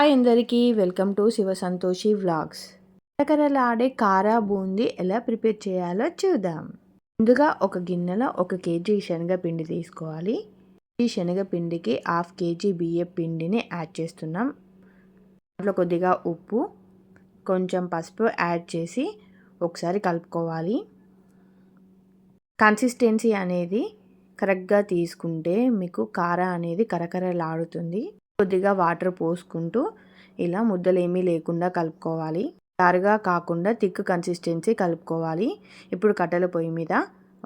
Hi అందరికీ welcome to Siva Santoshi vlogs. కరకరలాడే కారా బూందీ ఎలా ప్రిపేర్ చేయాలో చూద్దాం. ముందుగా ఒక గిన్నెలో ఒక కేజీ శనగపిండి తీసుకోవాలి. ఈ శనగపిండికి హాఫ్ కేజీ బియ్య పిండిని యాడ్ చేస్తున్నాం. దాంట్లో కొద్దిగా ఉప్పు కొంచెం పసుపు యాడ్ చేసి ఒకసారి కలుపుకోవాలి. కన్సిస్టెన్సీ అనేది కరెక్ట్గా తీసుకుంటే మీకు కార అనేది కరకరలాడుతుంది. కొద్దిగా వాటర్ పోసుకుంటూ ఇలా ముద్దలు ఏమీ లేకుండా కలుపుకోవాలి. జారుగా కాకుండా థిక్ కన్సిస్టెన్సీ కలుపుకోవాలి. ఇప్పుడు కట్టెల పొయ్యి మీద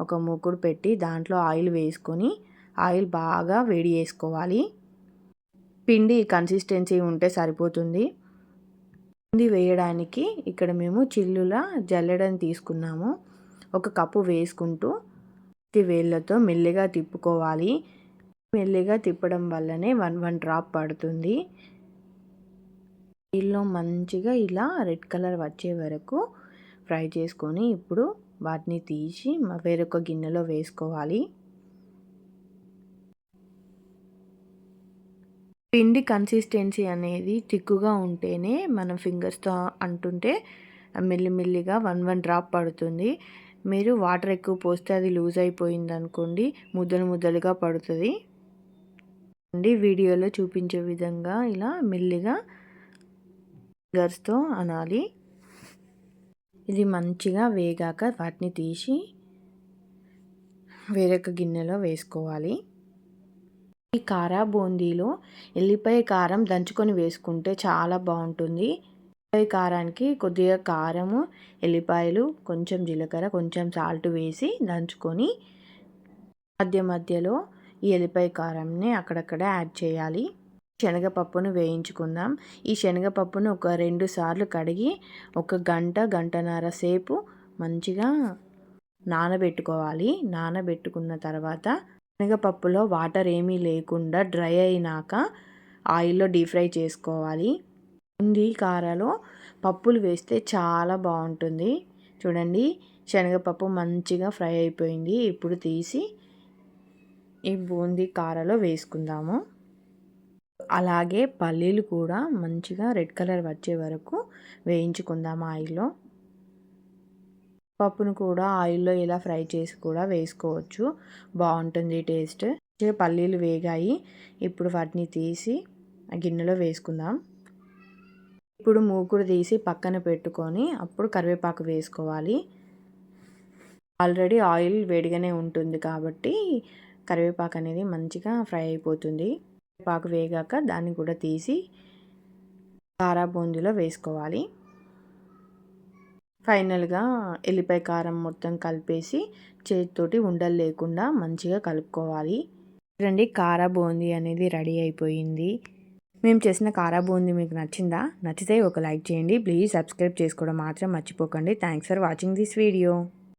ఒక మూకుడు పెట్టి దాంట్లో ఆయిల్ వేసుకొని ఆయిల్ బాగా వేడి చేసుకోవాలి. పిండి కన్సిస్టెన్సీ ఉంటే సరిపోతుంది. పిండి వేయడానికి ఇక్కడ మేము చిల్లుల జల్లెడని తీసుకున్నాము. ఒక కప్పు వేసుకుంటూ వేళ్ళతో మెల్లిగా తిప్పుకోవాలి. మెల్లిగా తిప్పడం వల్లనే వన్ వన్ డ్రాప్ పడుతుంది. నీళ్ళలో మంచిగా ఇలా రెడ్ కలర్ వచ్చే వరకు ఫ్రై చేసుకొని ఇప్పుడు వాటిని తీసి వేరొక గిన్నెలో వేసుకోవాలి. పిండి కన్సిస్టెన్సీ అనేది తిక్కుగా ఉంటేనే మనం ఫింగర్స్తో అంటుంటే మెల్లిమెల్లిగా వన్ వన్ డ్రాప్ పడుతుంది. మీరు వాటర్ ఎక్కువ పోస్తే అది లూజ్ అయిపోయింది అనుకోండి ముద్దలు ముద్దలుగా పడుతుంది. అండి వీడియోలో చూపించే విధంగా ఇలా మెల్లిగా ఫింగర్స్తో అనాలి. ఇది మంచిగా వేగాక వాటిని తీసి వేరొక గిన్నెలో వేసుకోవాలి. ఈ కార బూందీలో ఎల్లిపాయ కారం దంచుకొని వేసుకుంటే చాలా బాగుంటుంది. ఎల్లిపాయ కారానికి కొద్దిగా కారము ఎల్లిపాయలు కొంచెం జీలకర్ర కొంచెం సాల్ట్ వేసి దంచుకొని మధ్య మధ్యలో ఈ ఎల్లిపాయ కారంని అక్కడక్కడ యాడ్ చేయాలి. శనగపప్పును వేయించుకుందాం. ఈ శనగపప్పును ఒక రెండు సార్లు కడిగి ఒక గంట గంటన్నర సేపు మంచిగా నానబెట్టుకోవాలి. నానబెట్టుకున్న తర్వాత శనగపప్పులో వాటర్ ఏమీ లేకుండా డ్రై అయినాక ఆయిల్లో డీప్ ఫ్రై చేసుకోవాలి. ఉంది కారలో పప్పులు వేస్తే చాలా బాగుంటుంది. చూడండి శనగపప్పు మంచిగా ఫ్రై అయిపోయింది. ఇప్పుడు తీసి ఈ బూందీ కారలో వేసుకుందాము. అలాగే పల్లీలు కూడా మంచిగా రెడ్ కలర్ వచ్చే వరకు వేయించుకుందాం ఆయిల్లో. పప్పును కూడా ఆయిల్లో ఇలా ఫ్రై చేసి కూడా వేసుకోవచ్చు. బాగుంటుంది టేస్ట్. పల్లీలు వేగాయి. ఇప్పుడు వాటిని తీసి ఆ గిన్నెలో వేసుకుందాం. ఇప్పుడు మూకుడు తీసి పక్కన పెట్టుకొని అప్పుడు కరివేపాకు వేసుకోవాలి. ఆల్రెడీ ఆయిల్ వేడిగానే ఉంటుంది కాబట్టి కరివేపాకు అనేది మంచిగా ఫ్రై అయిపోతుంది. కరివేపాకు వేగాక దాన్ని కూడా తీసి కారా బూందీలో వేసుకోవాలి. ఫైనల్గా ఎల్లిపాయ కారం మొత్తం కలిపేసి చేతితోటి ఉండలు లేకుండా మంచిగా కలుపుకోవాలి. చూడండి కారా బూందీ అనేది రెడీ అయిపోయింది. మేము చేసిన కారా బూందీ మీకు నచ్చిందా? నచ్చితే ఒక లైక్ చేయండి. ప్లీజ్ సబ్స్క్రైబ్ చేసుకోవడం మాత్రం మర్చిపోకండి. Thanks for watching this video.